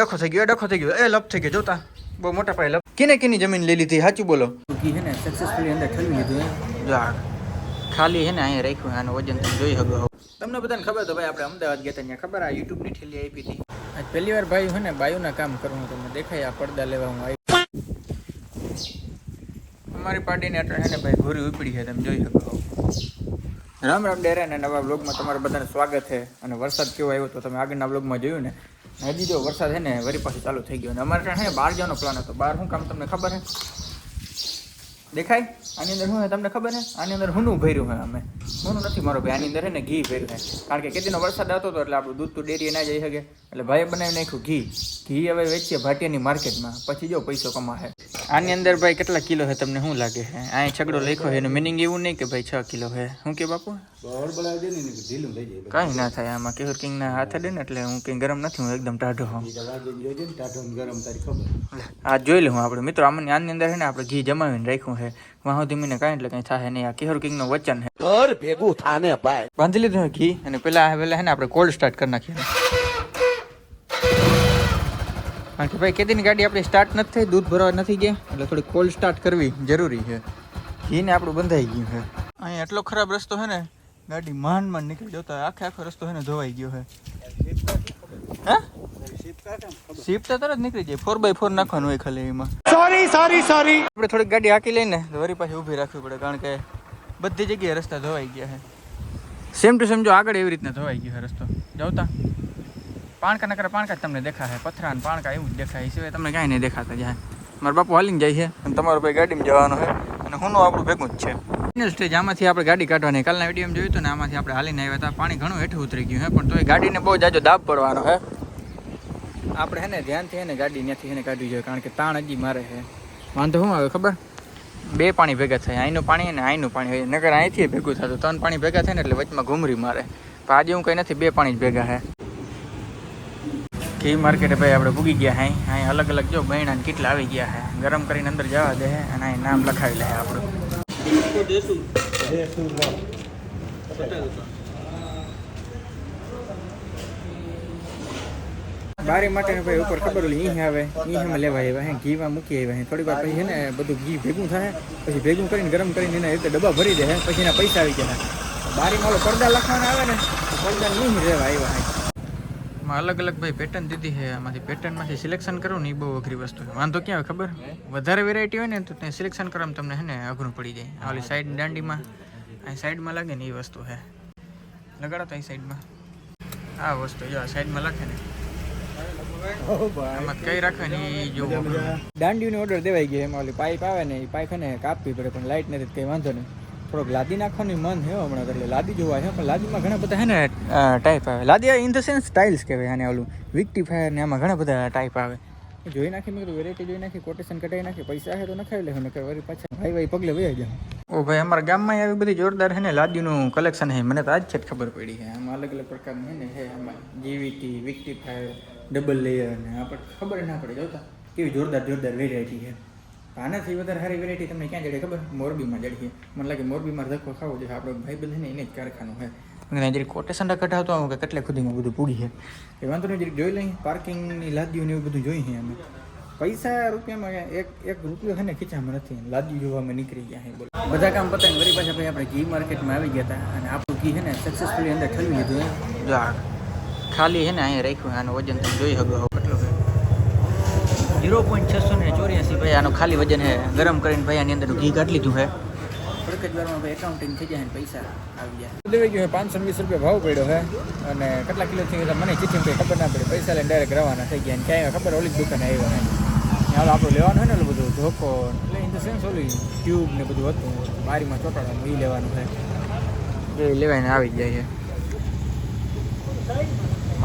ડખો થઈ ગયો ડખો થઈ ગયો. એ લપ થઈ ગયો જોતા. બહુ મોટા પાયે લપ. કિને કિની જમીન લઈ લીધી? સાચું બોલો. હે ને સક્સેસફુલી અંદર ઠલવી લીધું જો. ખાલી હે ને અહીંયા રાખ્યું આનું વજન તમે જોઈ શકો. તમને બધાને ખબર તો ભાઈ આપણે અમદાવાદ ગયા ત્યાં. ખબર આ યુટ્યુબની ઠેલી આપી હતી. આજ પહેલી વાર ભાઈ હે ને બાયુના કામ કરવું તમને દેખાય આ પડદા લેવા હું આવી. અમારી પાર્ટીને એટલે હે ને ભાઈ ઘોરી ઉપડી છે તમે જોઈ શકો. રામ રામ ડેરા ને નવા બ્લોગમાં તમારું બધાને સ્વાગત છે. અને વરસાદ કેવો આવ્યો તો તમે આગળના બ્લોગમાં જોયું ને? હજી જો વરસાદ છે ને વરી પાછી ચાલુ થઈ ગયો. અને અમારે ત્યાં છે બહાર જવાનો પ્લાન હતો. બહાર શું કામ તમને ખબર છે દેખાય? આની અંદર શું તમને ખબર છે આની અંદર હુંનું ભર્યું હે અમે. હુંનું નથી મારો ભાઈ. આની અંદર હે ને ઘી ભર્યું હે. કારણ કે કેદીનો વરસાદ આવતો હતો એટલે આપણું દૂધ તો ડેરીએ ના જઈ શકે. એટલે ભાઈએ બનાવી નાખ્યું ઘી. ઘી હવે વેચીએ ભાટિયાની માર્કેટમાં પછી જો પૈસો કમાશે. આની અંદર ભાઈ કેટલા કિલો છે તમને શું લાગે છે? આ છગડો લખ્યો છે એનું મિનિંગ એવું નહીં કે ભાઈ છ કિલો છે. શું કે બાપુ? કાંઈ ના થાય આમાં કેહુર કિંગના હાથે દે ને એટલે હું કંઈ ગરમ નથી હું એકદમ ટાઢો હોઉં આ જોઈ લઉં આપણે. મિત્રો આમાં આની અંદર છે ને આપણે ઘી જમાવીને રાખ્યું છે. વાહ ધીમી ને કાંઈ એટલે કંઈ થાય નહીં. આ કેહર કિંગનું વચન છે. ઘર ભેગું થાને ભાઈ. બાંધી લીધું ઘી અને પેલા પેલા છે ને આપણે કોલ્ડ સ્ટાર્ટ કરી નાખીએ. કારણ કે ભાઈ કેદીની ગાડી આપણી સ્ટાર્ટ નથી થઈ દૂધ ભરવા નથી ગયા એટલે થોડી કોલ્ડ સ્ટાર્ટ કરવી જરૂરી છે. ઘીને આપણું બંધાઈ ગયું છે. અહીંયા એટલો ખરાબ રસ્તો છે ને ગાડી માંડ માંડ નીકળી જતો આખે આખો રસ્તો છે ને ધોવાઈ ગયો છે. હા? શિફ્ટ તો તરત નીકળી જાય ફોર બાય ફોર નાખવાનું હોય ખાલી એમાં. સોરી સોરી સોરી આપણે થોડીક ગાડી હાકી લઈને વરી પાછી ઊભી રાખવી પડે કારણ કે બધી જગ્યાએ રસ્તા ધોવાઈ ગયા છે. સેમ ટુ સેમ જો આગળ એવી રીતના ધોવાઈ ગયો છે રસ્તો. જોતા પાણકા, નકર પાણકા જ તમને દેખાશે. પથરા ને પાણકા એવું જ દેખાય. સિવાય તમને કાંઈ નહીં દેખાતા જાય. મારા બાપુ હાલીને જાય છે. અને તમારો ભાઈ ગાડીમાં જવાનો છે. અને હુંનું આપણું ભેગું જ છે. ફાઇનલ સ્ટેજ આમાંથી આપણે ગાડી કાઢવાની. કાલના વિડીયોમાં જોયું હતું ને, આમાંથી આપણે હાલીને આવ્યા હતા. પાણી ઘણું હેઠું ઉતરી ગયું છે, પણ એ ગાડીને બહુ જાજો દાબ પડવાનો છે. આપણે હે ને, ધ્યાનથી એને ગાડી ત્યાંથી એને કાઢવી જોઈએ, કારણ કે તાણ હજી મારે છે. વાંધો શું આવે, ખબર? બે પાણી ભેગા થાય. અહીંનું પાણી અને અહીંનું પાણી હોય. નગર અહીંથી ભેગું થતું. ત્રણ પાણી ભેગા થાય ને, એટલે વચમાં ઘૂમરી મારે. પણ આજે હું કંઈ નથી, બે પાણી જ ભેગા છે. ઘી માર્કેટે ભાઈ આપણે ભૂગી ગયા હાઈ અહીં અલગ અલગ જો બહેણા કેટલા આવી ગયા હે. ગરમ કરીને અંદર જવા દે અને અહીં નામ લખાવી લે આપણું. બારી માટે ભાઈ ઉપર ખબર ઓલી ઈહ આવે. ઈહમાં લેવા આવ્યા હે, ઘીમાં મૂકી આવ્યા હે. થોડી વાર પછી છે ને બધું ઘી ભેગું થાય, પછી ભેગું કરીને, ગરમ કરીને એના રીતે ડબ્બા ભરી દે પછી એના પૈસા આવી ગયા બારીમાં ઓલો પડદા લખવાના આવે ને પડદા નહીં રહેવા આવ્યા હે અલગ અલગ ભાઈ પેટર્ન દીધી છે. આમાંથી પેટર્નમાંથી સિલેક્શન કરવું ને એ બહુ અઘરી વસ્તુ છે. વાંધો ક્યાં ખબર? વધારે વેરાયટી હોય ને તો ત્યાં સિલેક્શન કરવામાં તમને છે ને અઘરું પડી જાય. ઓલી સાઈડ દાંડીમાં અહીં સાઈડમાં લાગે ને એ વસ્તુ છે લગાડો તો અહીં સાઈડમાં આ વસ્તુ જો સાઈડમાં લખે ને. આમાં કઈ રાખે ને એ જોવું દાંડીનો ઓર્ડર દેવાઈ ગયો એમાં ઓલી પાઇપ આવે ને એ પાઇપ ને કાપવી પડે પણ લાઇટ નથી કંઈ વાંધો નહીં. થોડોક લાદી નાખવાની મન છે હમણાં એટલે લાદી જોવા છે પણ લાદીમાં ઘણા બધા છે ને ટાઈપ આવે. લાદી ઇન ધ સેન્સ સ્ટાઇલ્સ કહેવાય આને ઓલું. વિક્ટીફાયર ને આમાં ઘણા બધા ટાઈપ આવે. જોઈ નાખી મેં વેરાયટી જોઈ નાખી કોટેશન કઢાવી નાખી, પૈસા છે તો નખાવી લેવું નકર વળી પાછા ભાઈ ભાઈ પગલે વહી જાય ઓ ભાઈ, અમારા ગામમાં આવી બધી જોરદાર છે ને લાદીનું કલેક્શન છે મને તો આજ છે ખબર પડી છે આમાં અલગ અલગ પ્રકારનું છે ને છે આમાં જીવીટી વિક્ટીફાયર ડબલ લેયર ને આપણે ખબર ના પડે. જોતા, કેવી જોરદાર જોરદાર વેરાયટી છે આનાથી વધારે સારી વેરાયટી તમને ક્યાં જડે ખબર? મોરબીમાં જડીએ. મને લાગે મોરબીમાં ધક્કો ખાવો જોઈએ. આપણો ભાઈ બંધ એને જ કારખાનું હોય અને જરી કોટેશન કઢાવતો આવું કે કેટલે ખુદીમાં બધું પૂરી છે. એ વાંધો નહીં જરી જોઈ લઈ પાર્કિંગની લાદીઓ ને એવું બધું જોઈ છે અમે. પૈસા રૂપિયામાં એક એક રૂપિયો છે ને ખીચામાં નથી. લાદી જોવામાં નીકળી ગયા છે, બોલો. બધા કામ પતાવીને વળી પાછા ભાઈ આપણે ઘી માર્કેટમાં આવી ગયા હતા. અને આપણું ઘી છે ને સક્સેસફુલી અંદર ઠલવી લીધું ખાલી છે ને, અહીંયા રાખ્યું આનું વજન તમે જોઈ શકો. ઝીરો પોઈન્ટ છસો ને ચોર્યાસી ભાઈ આનું ખાલી વજન છે ગરમ કરીને ભાઈ આની અંદર ઘી કાઢી લીધું છે થોડીક જ વારમાં ભાઈ એકાઉન્ટિંગ થઈ જાય ને પૈસા આવી ગયા દેવાઈ ગયો પાંચસો વીસ રૂપિયા ભાવ પડ્યો છે અને કેટલા કિલો થઈ ગયા મને ચીઠી કંઈ ખબર ના પડી. પૈસા લઈને ડાયરેક્ટ રવાના થઈ ગયા ક્યાંય ખબર ઓલી જ દુકાને આવ્યો ને ત્યાં આપણું લેવાનું હોય ને ઓલું બધું ધોકો એટલે ઇન ધ સેન્સ ઓલી ટ્યુબ ને બધું હતું. બારીમાં ચોટાડવાનું એ લેવાનું છે એ લેવાઈને આવી જાય છે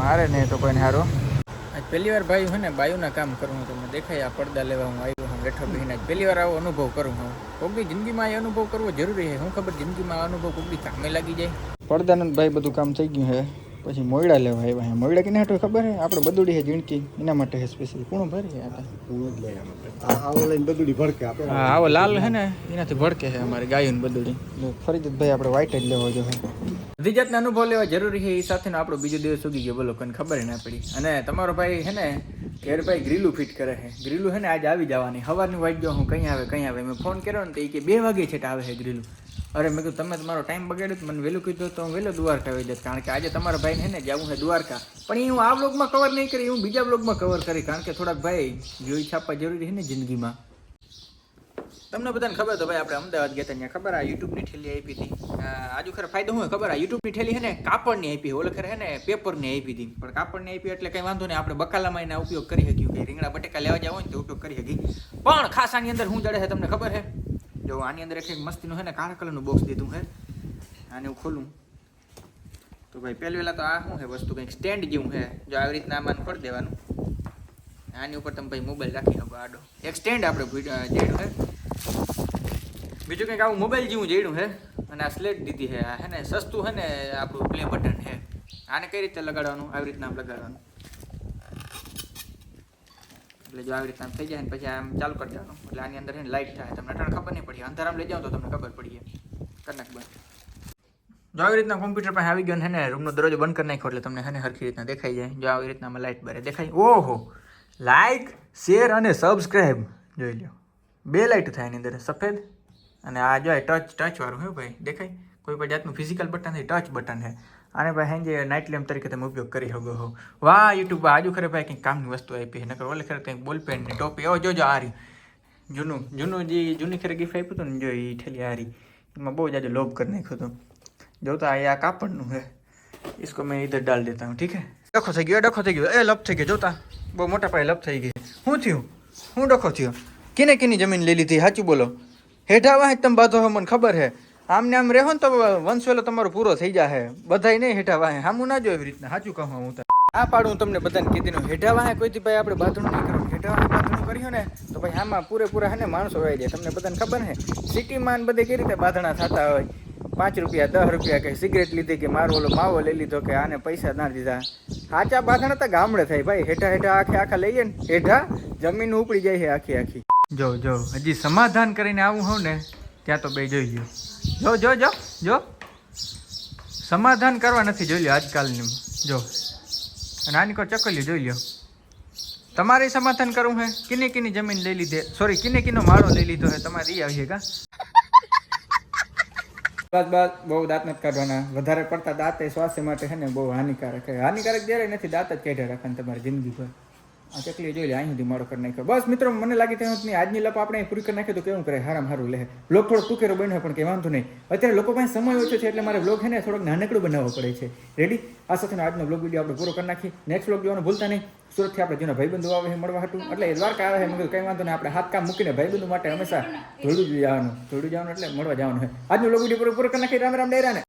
મારે ને તો કોઈને હારો. આજ પહેલી વાર ભાઈ હું ને બાયુના કામ કરું તમને દેખાય આ પડદા લેવા હું આવ્યો હું બેઠો બહીને પહેલી વાર આવો અનુભવ કરું હું કોકની જિંદગીમાં એ અનુભવ કરવો જરૂરી છે. હું ખબર જિંદગીમાં અનુભવ કોકની કામે લાગી જાય. પડદાનું ભાઈ બધું કામ થઈ ગયું છે. પછી મોયડા લેવા આવ્યા છે. મોયડા કેને હાટો ખબર છે? આપણે બદુડી હે જીણકી એના માટે હે સ્પેશિયલ કોણ ભરે આ આવો લઈને બધું ભડકે આપણે. હા આવો લાલ હે ને એનાથી ભડકે હે અમારી ગાયું બદુડી. ફરીથી ભાઈ આપણે વ્હાઈટ જ લેવો જોઈએ. બધી જાતના અનુભવ લેવા જરૂરી છે એ સાથેનો આપણો બીજો દિવસ ઉગી ગયો બોલો કોઈને ખબર ના પડી. અને તમારો ભાઈ છે ને ઘેર ભાઈ ગ્રીલું ફિટ કરે છે. ગ્રીલું હે ને આજે આવી જવાની. સવારની વાઈટ જો હું કંઈ આવે કहीं આવે. મેં ફોન કર્યો ને તો એ કે બે વાગે છે આવે છે ગ્રીલું. અરે મેં કીધું, તમે તમારો ટાઈમ બગાડ્યો મને વહેલું કીધું તો હું વહેલો દ્વારકા આવી જત કારણ કે આજે તમારા ભાઈને છે ને જવું છે દ્વારકા. પણ એ હું આ બ્લોગમાં કવર નહીં કરી, હું બીજા બ્લોગમાં કવર કરી. કારણ કે થોડાક ભાઈ જોઈ છાપવા જરૂરી છે ને જિંદગીમાં. તમને બધાને ખબર તો ભાઈ, આપણે અમદાવાદ ગયા ત્યાં. ખબર આ યુટ્યુબની ઠેલી આપી હતી. આજુ ખરે ફાયદો હું ખબર? આ યુટ્યુબની ઠેલી છે ને, કાપડની આપી ઓલે ખરે હે ને, પેપરની આપી હતી. પણ કાપડની આપી એટલે કંઈ વાંધો નહીં, આપણે બકાલામાં એના ઉપયોગ કરી શકીએ. કે રીંગણા બટેકા લેવા જાવ હોય ને તો ઉપયોગ કરી શકીએ. પણ ખાસ આની અંદર શું જડે છે તમને ખબર છે? જો આની અંદર એક મસ્તીનું છે ને કાળા કલરનું બોક્સ દીધું છે. આને હું ખોલું. તો ભાઈ પહેલી પહેલાં તો આ શું છે વસ્તુ? કંઈક સ્ટેન્ડ જેવું છે. જો આવી રીતના આમાં કરી દેવાનું. આની ઉપર તમે ભાઈ મોબાઈલ રાખી શકો આડો. એક સ્ટેન્ડ આપણે ભૂ- અ, જેડું છે. બીજું કંઈક આવું મોબાઈલ જેવું જેડું છે. અને આ સ્લેટ દીધી છે. આ હે ને સસ્તું છે ને આપણું પ્લે બટન છે. આને કઈ રીતે લગાડવાનું? આવી રીતના લગાડવાનું. એટલે જો આવી રીતના થઈ જાય ને પછી આમ ચાલુ કરી દેવાનું. એટલે આની અંદર એને ને લાઈટ થાય. તમને અટાણ ખબર નહીં પડી. અંધારામાં લઈ જાઓ તો તમને ખબર પડી કરી નાખ બંધ જો આવી રીતના કોમ્પ્યુટર પાસે આવી ગયો ને રૂમનો દરવાજો બંધ કરી નાખ્યો એટલે તમને હે ને હરખી રીતના દેખાઈ જાય. જો આવી રીતના લાઇટ બારે દેખાય. ઓહો! લાઇક શેર અને સબસ્ક્રાઈબ જોઈ લો બે લાઇટ થાય એની અંદર. સફેદ અને આ જો ટચ ટચવાળું હે ભાઈ. દેખાય? કોઈ પણ જાતનું ફિઝિકલ બટન છે ટચ બટન છે. આને ભાઈ હેંજે નાઇટ લેમ્પ તરીકે તમે ઉપયોગ કરી શકો છો વાહ યુટ્યુબ આજુ ખરે ભાઈ કંઈક કામની વસ્તુ આપી છે નકર ઓલે ખરે કંઈક બોલપેન ને ટોપી એવો જોજો આ રહી જૂનું જૂનું જે જૂની ખરે ગિફ્ટ આપ્યું હતું ને જો એ ઠેલી આ રહી એમાં બહુ જાજો લોભ કરી નાખ્યો હતો જોતા આ આ કાપડનું છે इसको मैं इधर डाल देता हूँ ઠીક है ડખો થઈ ગયો ડખો થઈ ગયો એ લપ થઈ ગયો જોતા બહુ મોટા પાયે લપ થઈ ગઈ શું થયું શું ડખો થયો કિને કિની જમીન લઈ લીધી સાચું બોલો હેઠા વાહ તમે બાંધો હો મને ખબર છે આમને આમ રહેવો ને તો વંશવેલો તમારો પૂરો થઈ જાય બધાય નહીં હેઠા વાહે. હામું ના જો એવી રીતના. સાચું કહું હું આ પાડું હું તમને બધાને કીધી નું. હેઠા વાહે કોઈથી ભાઈ આપણે બાથરૂમ નહીં કરવું હેઠા વાહે બાથરૂમ કર્યું ને, તો ભાઈ આમાં પૂરેપૂરા હે ને માણસો આવી જાય. તમને બધાને ખબર હે સિટીમાં બધે કઈ રીતે બાંધણા થતા હોય? પાંચ રૂપિયા, દસ રૂપિયા કે સિગરેટ લીધી કે મારો ઓલો માવો લઈ લીધો કે આને પૈસા ના દીધા. સાચા બાંધણા તો ગામડે થાય ભાઈ. હેઠા હેઠા આખે આખા લઈએ ને, હેઠા જમીન ઉપડી જાય છે આખી આખી. જો જો, હજી સમાધાન કરીને આવું હોઉં ને ત્યાં તો બે જોઈ ગયો જો જો જો જો. સમાધાન કરવા નથી જોઈ લ્યો આજકાલની. જો. અને આની કોઈ જોઈ લ્યો. તમારે સમાધાન કરવું હે? કિને કિની જમીન લઈ લીધે સોરી કિને કિનો માળો લઈ લીધો હે? તમારે એ આવીએ કા? બસ બસ બહુ દાંત નથી કાઢવાના. વધારે પડતા દાંત એ સ્વાસ્થ્ય માટે છે ને બહુ હાનિકારક છે હાનિકારક જ્યારે નથી, દાંત જ કાઢ્યા રાખવાના તમારી જિંદગી પર આ ચકલી જોઈ લે અહીં સુધી મારો કરી નાખ્યો. બસ મિત્રો, મને લાગે સુધી આજની લપ આપણે પૂરી કરી નાખીએ તો કેવું કરે? હારામ હારું લે. બ્લોગ થોડો ટૂંકેરો બન્યો, પણ કંઈ વાંધો નહીં. અત્યારે લોકો પાસે સમય ઓછો છે, એટલે મારે બ્લોગ છે ને થોડોક નાનકડો બનાવવો પડે છે. રેડી આ સાથેનો આજનો બ્લોગ વીડિયો આપણે પૂરો કરી નાખીએ. નેક્સ્ટ બ્લોગ જોવાનું ભૂલતા નહીં. સુરતથી આપણે જેના ભાઈબંધો આવે છે મળવા હતું એટલે દ્વારકા આવે છે મગર કંઈ વાંધો નહીં, આપણે હાથ કામ મૂકીને ભાઈબંધો માટે હંમેશા ધોળું જવાનું ધોળું જવાનું એટલે મળવા જવાનું છે. આજનો બ્લોગ વીડિયો પૂરો કરી નાખી રામ રામ ડેરાને